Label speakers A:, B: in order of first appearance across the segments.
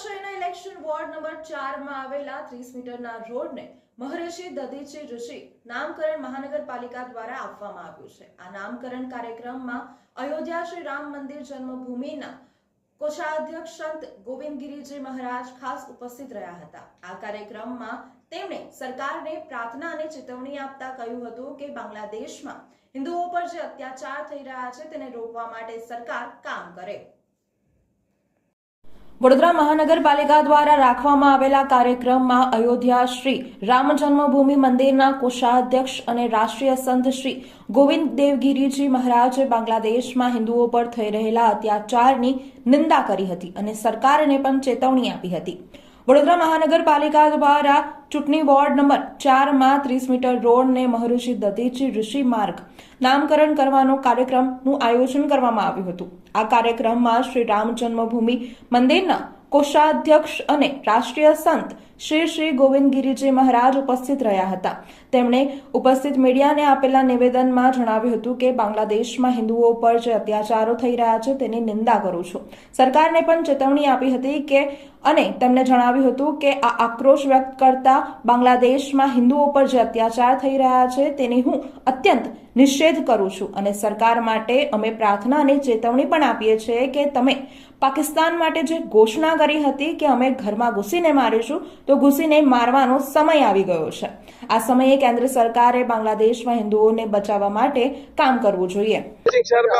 A: શહેરના election ward number ચારમાં આવેલા ત્રીસ મીટરના રોડને મહર્ષિ દધીચી ઋષિ નામકરણ મહાનગરપાલિકા દ્વારા આપવામાં આવ્યું છે. આ નામકરણ કાર્યક્રમમાં અયોધ્યા શ્રી રામ મંદિર જન્મભૂમિના કોષાધ્યક્ષ સંત ગોવિંદગીરીજી મહારાજ ખાસ ઉપસ્થિત રહ્યા હતા. આ કાર્યક્રમમાં તેમણે સરકારને પ્રાર્થના અને ચેતવણી આપતા કહ્યું હતું કે બાંગ્લાદેશમાં હિન્દુઓ પર જે અત્યાચાર થઈ રહ્યા છે તેને રોકવા માટે સરકાર કામ કરે. વડોદરા મહાનગરપાલિકા દ્વારા રાખવામાં આવેલા કાર્યક્રમમાં અયોધ્યા શ્રી રામ જન્મભૂમિ મંદિરના કોષાધ્યક્ષ અને રાષ્ટ્રીય સંત શ્રી ગોવિંદ દેવગીરીજી મહારાજે બાંગ્લાદેશમાં હિન્દુઓ પર થઈ રહેલા અત્યાચારની નિંદા કરી હતી અને સરકારને પણ ચેતવણી આપી હતી. વડોદરા મહાનગરપાલિકા દ્વારા ચૂંટણી વોર્ડ નંબર ચારમાં ત્રીસ મીટર રોડને મહર્ષિ દધીચી ઋષિ માર્ગ નામકરણ કરવાનો કાર્યક્રમનું આયોજન કરવામાં આવ્યું હતું. આ કાર્યક્રમમાં શ્રી રામ જન્મભૂમિ મંદિરના કોષાધ્યક્ષ અને રાષ્ટ્રીય સંત શ્રી શ્રી ગોવિંદગીરીજી મહારાજ ઉપસ્થિત રહ્યા હતા. તેમણે ઉપસ્થિત મીડિયાને આપેલા નિવેદનમાં જણાવ્યું હતું કે, બાંગ્લાદેશમાં હિન્દુઓ પર જે અત્યાચારો થઈ રહ્યા છે, તેની નિંદા કરું છું. સરકારને પણ ચેતવણી આપી હતી કે, અને તેમણે જણાવ્યું હતું કે, આ આક્રોશ વ્યક્ત કરતા બાંગ્લાદેશમાં હિન્દુઓ પર જે અત્યાચાર થઈ રહ્યા છે, તેની હું અત્યંત નિષેધ કરું છું. અને સરકાર માટે અમે પ્રાર્થના અને ચેતવણી પણ આપીએ છીએ કે, તમે પાકિસ્તાન માટે જે ઘોષણા કરી હતી કે અમે ઘરમાં ઘૂસીને મારીશું, તો ઘૂસીને મારવાનો સમય આવી ગયો છે. આ સમયે કેન્દ્ર સરકારે બાંગ્લાદેશમાં હિન્દુઓને બચાવવા માટે કામ કરવું જોઈએ.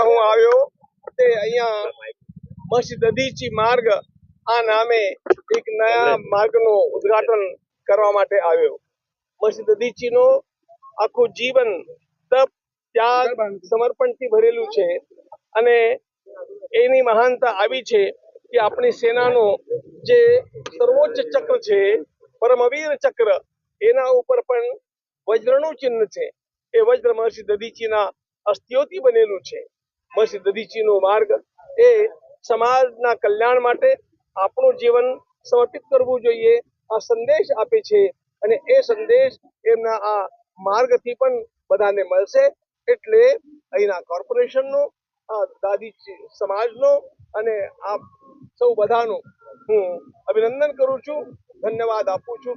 B: હું આવ્યો તે અહીંયા મસ્જિદ અદીચી માર્ગ આ નામે એક નયા માર્ગનું ઉદ્ઘાટન કરવા માટે આવ્યો. મસ્જિદ અદીચીનો આખું જીવન તપ ત્યાગ સમર્પણથી ભરેલું છે અને એની મહાનતા આવી છે. કે આપણી સેનાનો જે સર્વોચ્ચ ચક્ર છે, પરમવીર ચક્ર, એના ઉપર પણ વજ્રનું ચિહ્ન છે. એ વજ્ર મહર્ષિ દધીચીના અસ્થિઓથી બનેલું છે. મહર્ષિ દધીચીનો માર્ગ એ સમાજના કલ્યાણ માટે આપણું જીવન સમર્પિત કરવું જોઈએ, આ સંદેશ આપે છે અને એ સંદેશ એમના આ માર્ગથી પણ બધાને મળશે. એટલે અહીંના કોર્પોરેશનનો દાદી સમાજનો અને આ સૌ બધાનું હું અભિનંદન કરું છું. ધન્યવાદ આપું છું.